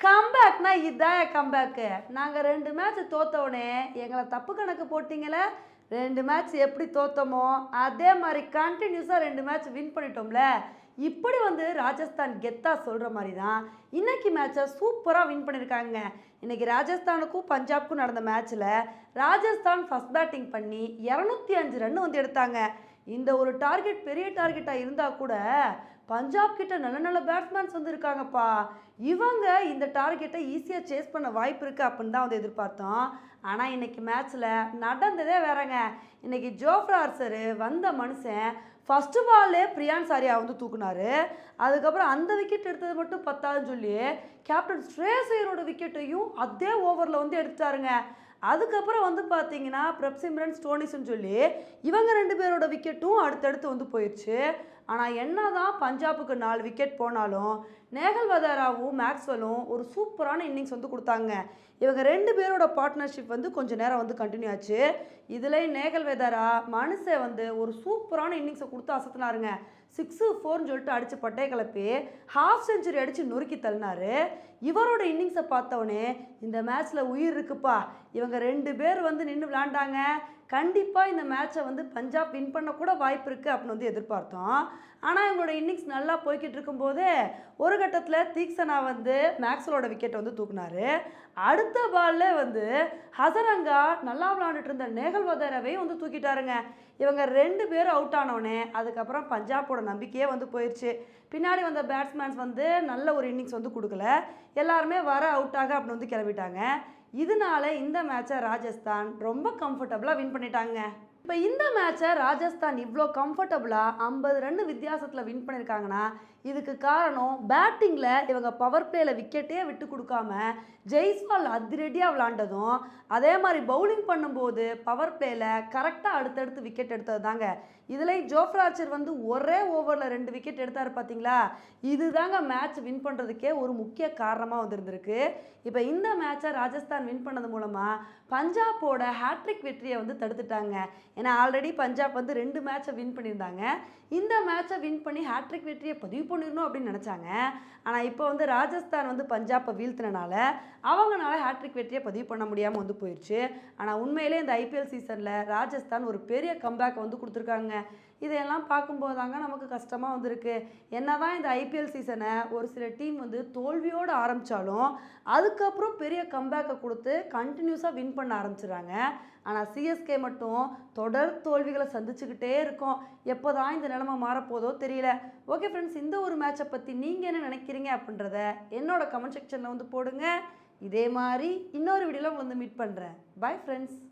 கம்பேக்னா இதான் கம்பேக்கு நாங்கள் ரெண்டு மேட்ச் தோத்தவுடனே எங்களை தப்பு கணக்கு போட்டிங்களே ரெண்டு மேட்ச் எப்படி தோத்தோமோ அதே மாதிரி கண்டினியூஸாக ரெண்டு மேட்ச் வின் பண்ணிட்டோம்ல? இப்படி வந்து ராஜஸ்தான் கெத்தா சொல்கிற மாதிரி தான் இன்னைக்கு மேட்சை சூப்பராக வின் பண்ணியிருக்காங்க இன்னைக்கு ராஜஸ்தானுக்கும் பஞ்சாப்க்கும் நடந்த மேட்ச்சில் ராஜஸ்தான் ஃபஸ்ட் பேட்டிங் பண்ணி இரநூத்தி அஞ்சு ரன் வந்து எடுத்தாங்க. இந்த ஒரு டார்கெட் பெரிய டார்கெட்டாக இருந்தால் கூட பஞ்சாப் கிட்ட நல்ல நல்ல பேட்ஸ்மேன்ஸ் வந்து இருக்காங்கப்பா இவங்க இந்த டார்கெட்டை ஈஸியாக சேஸ் பண்ண வாய்ப்பு இருக்குது அப்படின்னு தான் வந்து எதிர்பார்த்தோம். ஆனால் இன்னைக்கு மேட்ச்சில் நடந்ததே வேறங்க. இன்னைக்கு ஜோஃப்ரா ஆர்சரு வந்த மனுஷன் ஃபஸ்ட்டு பால்லே பிரியான் சாரியா வந்து தூக்குனாரு. அதுக்கப்புறம் அந்த விக்கெட் எடுத்தது மட்டும் பத்தாதுன்னு சொல்லி கேப்டன் ஸ்ரேசையரோட விக்கெட்டையும் அதே ஓவரில் வந்து எடுத்துட்டாருங்க. அதுக்கப்புறம் வந்து பார்த்தீங்கன்னா பிரப்சிம்ரன் ஸ்டோனிஸ்ன்னு சொல்லி இவங்க ரெண்டு பேரோட விக்கெட்டும் அடுத்தடுத்து வந்து போயிடுச்சு ஆனால் என்ன தான் பஞ்சாபுக்கு நாலு விக்கெட் போனாலும் நேகல் வதாராவும் மேக்ஸ்வெல்லும் ஒரு சூப்பரான இன்னிங்ஸ் வந்து கொடுத்தாங்க. இவங்க ரெண்டு பேரோட பார்ட்னர்ஷிப் வந்து கொஞ்சம் நேரம் வந்து கண்டினியூ ஆச்சு. இதில் நேகல் வெதாரா மனுஷை வந்து ஒரு சூப்பரான இன்னிங்ஸை கொடுத்து அசத்துனாருங்க. சிக்ஸு ஃபோர்னு சொல்லிட்டு அடித்து பட்டை கிளப்பி ஹாஃப் செஞ்சுரி அடித்து நொறுக்கி தள்ளினாரு. இவரோட இன்னிங்ஸை பார்த்தவொடனே இந்த மேட்ச்சில் உயிர் இருக்குப்பா. இவங்க ரெண்டு பேர் வந்து நின்று விளாண்டாங்க கண்டிப்பாக இந்த மேட்சை வந்து பஞ்சாப் வின் பண்ண கூட வாய்ப்பு இருக்குது அப்படின்னு வந்து எதிர்பார்த்தோம். ஆனால் இவங்களோட இன்னிங்ஸ் நல்லா போய்கிட்டு இருக்கும்போது ஒரு கட்டத்தில் தீக்ஷனா வந்து மேக்ஸ்வலோட விக்கெட்டை வந்து தூக்குனாரு. அடுத்த பால்ல வந்து ஹசரங்கா நல்லா விளாண்டுட்டு இருந்த நேகல் வதரவையும் வந்து தூக்கிட்டாருங்க. இவங்க ரெண்டு பேரும் அவுட் ஆனோடனே அதுக்கப்புறம் பஞ்சாப்போட நம்பிக்கையே வந்து போயிடுச்சு பின்னாடி வந்த பேட்ஸ்மேன்ஸ் வந்து நல்ல ஒரு இன்னிங்ஸ் வந்து கொடுக்கல. எல்லாருமே வர அவுட் ஆக அப்படின்னு வந்து கிளம்பிட்டாங்க. இதனால இந்த மேட்சை ராஜஸ்தான் ரொம்ப கம்ஃபர்டபுளாக வின் பண்ணிட்டாங்க. இப்போ இந்த மேட்சை ராஜஸ்தான் இவ்வளோ கம்ஃபர்டபுளாக ஐம்பது ரன் வித்தியாசத்தில் வின் பண்ணியிருக்காங்கன்னா இதுக்கு காரணம் பேட்டிங்கில் இவங்க பவர் பிளேயில் விக்கெட்டே விட்டு கொடுக்காம ஜெய்ஸ்வால் அதிரடியாக விளாண்டதும் அதே மாதிரி பவுலிங் பண்ணும்போது பவர் பிளேயில் கரெக்டாக அடுத்தடுத்து விக்கெட் எடுத்தது தாங்க இதுலேயும் ஜோஃப்ராச்சர் வந்து ஒரே ஓவரில் ரெண்டு விக்கெட் எடுத்தார் பார்த்தீங்களா இதுதாங்க மேட்ச் வின் பண்ணுறதுக்கே ஒரு முக்கிய காரணமாக வந்திருந்திருக்கு. இப்போ இந்த மேட்சை ராஜஸ்தான் வின் பண்ணது மூலமாக பஞ்சாப்போட ஹேட்ரிக் வெற்றியை வந்து தடுத்துட்டாங்க. ஏன்னா ஆல்ரெடி பஞ்சாப் வந்து ரெண்டு மேட்சை வின் பண்ணியிருந்தாங்க. இந்த மேட்சை வின் பண்ணி ஹேட்ரிக் வெற்றியை பதிவு பண்ணிடணும் அப்படின்னு நினச்சாங்க. ஆனால் இப்போ வந்து ராஜஸ்தான் வந்து பஞ்சாப்பை வீழ்த்தினால அவங்களால ஹேட்ரிக் வெற்றியை பதிவு பண்ண முடியாமல் வந்து போயிடுச்சு ஆனால் உண்மையிலே இந்த ஐபிஎல் சீசனில் ராஜஸ்தான் ஒரு பெரிய கம்பேக்கை வந்து கொடுத்துருக்காங்க. இதையெல்லாம் பார்க்கும்போது தாங்க நமக்கு கஷ்டமாக வந்திருக்கு. என்ன தான் இந்த ஐபிஎல் சீசனை ஒரு சில டீம் வந்து தோல்வியோடு ஆரம்பித்தாலும் அதுக்கப்புறம் பெரிய கம்பேக்கை கொடுத்து கண்டினியூஸாக வின் பண்ண ஆரம்பிச்சிடுறாங்க. ஆனால் சிஎஸ்கே மட்டும் தொடர் தோல்விகளை சந்திச்சுக்கிட்டே இருக்கோம். எப்போ தான் இந்த நிலைமை மாறப்போதோ தெரியல. ஓகே ஃப்ரெண்ட்ஸ் இந்த ஒரு மேட்சை பற்றி நீங்கள் என்ன நினைக்கிறீங்க அப்படின்றத என்னோட கமெண்ட் செக்ஷனில் வந்து போடுங்க. இதே மாதிரி இன்னொரு வீடியோவில் வந்து மீட் பண்ணுறேன் பை ஃப்ரெண்ட்ஸ்